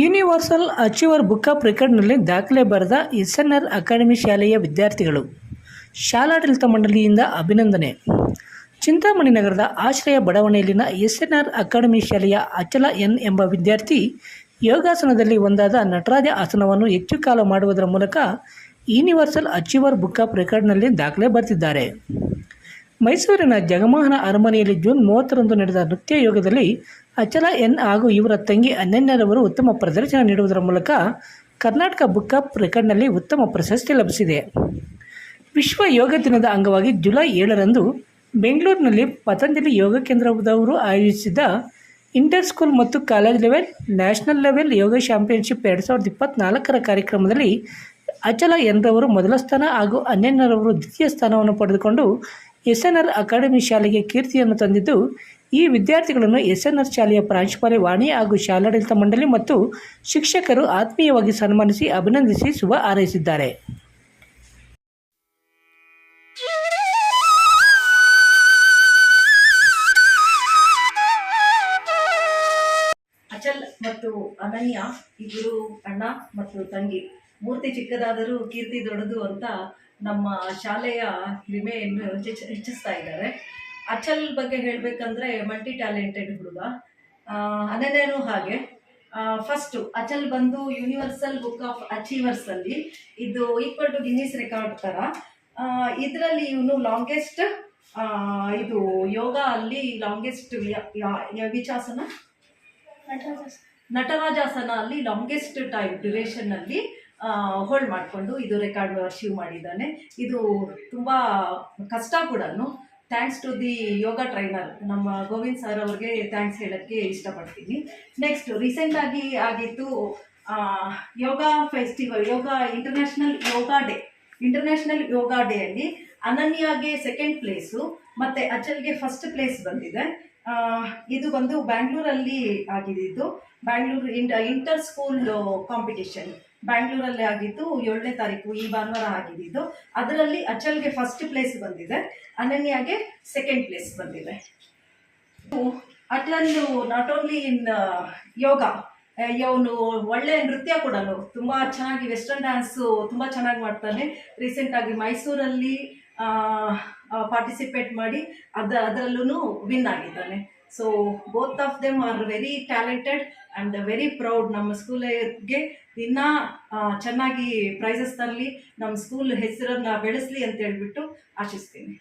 Universal achiever book of ರೆಕಾರ್ಡ್ನಲ್ಲಿ ದಾಖಲೆ ಬರೆದ ಎಸ್ ಎನ್ ಆರ್ ಅಕಾಡೆಮಿ ಶಾಲೆಯ ವಿದ್ಯಾರ್ಥಿಗಳು. ಶಾಲಾಡಳಿತ ಮಂಡಳಿಯಿಂದ ಅಭಿನಂದನೆ. ಚಿಂತಾಮಣಿ ನಗರದ ಆಶ್ರಯ ಬಡಾವಣೆಯಲ್ಲಿನ ಎಸ್ ಎನ್ ಆರ್ ಅಕಾಡೆಮಿ ಶಾಲೆಯ ಅಚಲ ಎನ್ ಎಂಬ ವಿದ್ಯಾರ್ಥಿ ಯೋಗಾಸನದಲ್ಲಿ ಒಂದಾದ ನಟರಾಜ ಆಸನವನ್ನು ಹೆಚ್ಚು ಕಾಲ ಮಾಡುವುದರ ಮೂಲಕ ಯೂನಿವರ್ಸಲ್ ಅಚೀವರ್ ಬುಕ್ ಆಫ್ ರೆಕಾರ್ಡ್ನಲ್ಲಿ ದಾಖಲೆ ಬರೆದಿದ್ದಾರೆ. ಮೈಸೂರಿನ ಜಗಮೋಹನ ಅರಮನೆಯಲ್ಲಿ ಜೂನ್ ಮೂವತ್ತರಂದು ನಡೆದ ನೃತ್ಯ ಯೋಗದಲ್ಲಿ ಅಚಲ ಎನ್ ಹಾಗೂ ಇವರ ತಂಗಿ ಅನನ್ಯರವರು ಉತ್ತಮ ಪ್ರದರ್ಶನ ನೀಡುವುದರ ಮೂಲಕ ಕರ್ನಾಟಕ ಬುಕ್ ಆಫ್ ರೆಕಾರ್ಡ್ನಲ್ಲಿ ಉತ್ತಮ ಪ್ರಶಸ್ತಿ ಲಭಿಸಿದೆ. ವಿಶ್ವ ಯೋಗ ದಿನದ ಅಂಗವಾಗಿ ಜುಲೈ ಏಳರಂದು ಬೆಂಗಳೂರಿನಲ್ಲಿ ಪತಂಜಲಿ ಯೋಗ ಕೇಂದ್ರದವರು ಆಯೋಜಿಸಿದ್ದ ಇಂಟರ್ ಸ್ಕೂಲ್ ಮತ್ತು college level, national level yoga championship ಎರಡು ಸಾವಿರದ ಇಪ್ಪತ್ತ್ನಾಲ್ಕರ ಕಾರ್ಯಕ್ರಮದಲ್ಲಿ ಅಚಲ ಎನ್ರವರು ಮೊದಲ ಸ್ಥಾನ ಹಾಗೂ ಅನ್ಯನ್ಯರವರು ದ್ವಿತೀಯ ಸ್ಥಾನವನ್ನು ಪಡೆದುಕೊಂಡು ಎಸ್ ಎನ್ ಆರ್ ಅಕಾಡೆಮಿ ಶಾಲೆಗೆ ಕೀರ್ತಿಯನ್ನು ತಂದಿದ್ದು ಈ ವಿದ್ಯಾರ್ಥಿಗಳನ್ನು ಎಸ್ ಎನ್ ಆರ್ ಶಾಲೆಯ ಪ್ರಾಂಶುಪಾಲೆ ವಾಣಿ ಹಾಗೂ ಶಾಲಾಡಳಿತ ಮಂಡಳಿ ಮತ್ತು ಶಿಕ್ಷಕರು ಆತ್ಮೀಯವಾಗಿ ಸನ್ಮಾನಿಸಿ ಅಭಿನಂದಿಸಿ ಶುಭ ಹಾರೈಸಿದ್ದಾರೆ. ಅಚಲ್ ಮತ್ತು ಅನನ್ಯ ಇಬ್ಬರು ಅಣ್ಣ ಮತ್ತು ತಂಗಿ. ಮೂರ್ತಿ ಚಿಕ್ಕದಾದರೂ ಕೀರ್ತಿ ದೊಡ್ಡದು ಅಂತ ನಮ್ಮ ಶಾಲೆಯ ಹೆಚ್ಚಿಸ್, ಹೆಚ್ಚಿಸ್ತಾ ಇದ್ದಾರೆ. ಅಚಲ್ ಬಗ್ಗೆ ಹೇಳಬೇಕಂದ್ರೆ ಮಲ್ಟಿ ಟ್ಯಾಲೆಂಟೆಡ್ ಹುಡುಗ ಅನನ್ಯನೂ ಹಾಗೆ. ಫಸ್ಟು ಅಚಲ್ ಬಂದು ಯೂನಿವರ್ಸಲ್ ಬುಕ್ ಆಫ್ ಅಚೀವರ್ಸ್ ಅಲ್ಲಿ, ಇದು ಈಕ್ವಲ್ ಟು ಗಿನ್ನಿಸ್ ರೆಕಾರ್ಡ್ ಥರ ಇದರಲ್ಲಿ ಇವನು ಲಾಂಗೆಸ್ಟ್ ಇದು ಯೋಗ ಅಲ್ಲಿ ಲಾಂಗೆಸ್ಟ್ ವಿಚಾಸನ ನಟರಾಜಾಸನ ಅಲ್ಲಿ ಲಾಂಗೆಸ್ಟ್ ಟೈಮ್ ಡ್ಯುರೇಷನ್ ಅಲ್ಲಿ ಹೋಲ್ಡ್ ಮಾಡಿಕೊಂಡು ಇದು ರೆಕಾರ್ಡ್ ಅಚೀವ್ ಮಾಡಿದ್ದಾನೆ. ಇದು ತುಂಬ ಕಷ್ಟ ಕೂಡ thanks to the yoga trainer ನಮ್ಮ ಗೋವಿಂದ್ ಸರ್ ಅವ್ರಿಗೆ ಥ್ಯಾಂಕ್ಸ್ ಹೇಳೋಕ್ಕೆ ಇಷ್ಟಪಡ್ತೀನಿ. ನೆಕ್ಸ್ಟ್ ರೀಸೆಂಟಾಗಿ ಆಗಿತ್ತು yoga festival yoga international yoga day international yoga day ಅಲ್ಲಿ ಅನನ್ಯಾಗೆ ಸೆಕೆಂಡ್ ಪ್ಲೇಸು ಮತ್ತು ಅಚಲ್ಗೆ ಫಸ್ಟ್ ಪ್ಲೇಸ್ ಬಂದಿದೆ. ಇದು ಬಂದು ಬ್ಯಾಂಗ್ಳೂರಲ್ಲಿ ಆಗಿದ್ದು, Bangalore inter, inter school competition ಬ್ಯಾಂಗ್ಳೂರಲ್ಲಿ ಆಗಿದ್ದು, ಏಳನೇ ತಾರೀಕು ಈ ಭಾನುವಾರ ಆಗಿದ್ದು. ಅದರಲ್ಲಿ ಅಚಲ್ಗೆ ಫಸ್ಟ್ ಪ್ಲೇಸ್ ಬಂದಿದೆ. ಅನನ್ಯಾಗೆ ಸೆಕೆಂಡ್ ಪ್ಲೇಸ್ ಬಂದಿದೆ. ಅಟ್ಲಲ್ಲು ನಾಟ್ ಓನ್ಲಿ ಇನ್ ಯೋಗ ಇವನು ಒಳ್ಳೆ ನೃತ್ಯ ಕೂಡ ತುಂಬ ಚೆನ್ನಾಗಿ ವೆಸ್ಟರ್ನ್ ಡ್ಯಾನ್ಸು ತುಂಬ ಚೆನ್ನಾಗಿ ಮಾಡ್ತಾನೆ. ರೀಸೆಂಟಾಗಿ ಮೈಸೂರಲ್ಲಿ ಪಾರ್ಟಿಸಿಪೇಟ್ ಮಾಡಿ ಅದ ಅದರಲ್ಲೂ ವಿನ್ ಆಗಿದ್ದಾನೆ. So both of them are very talented and very proud ನಮ್ಮ ಸ್ಕೂಲಿಗೆ ಇನ್ನೂ ಚೆನ್ನಾಗಿ ಪ್ರೈಸಸ್ ತರಲಿ. ನಮ್ಮ ಸ್ಕೂಲ್ ಹೆಸರನ್ನು ಬೆಳೆಸಲಿ ಅಂತ ಹೇಳ್ಬಿಟ್ಟು ಆಶಿಸ್ತೀನಿ.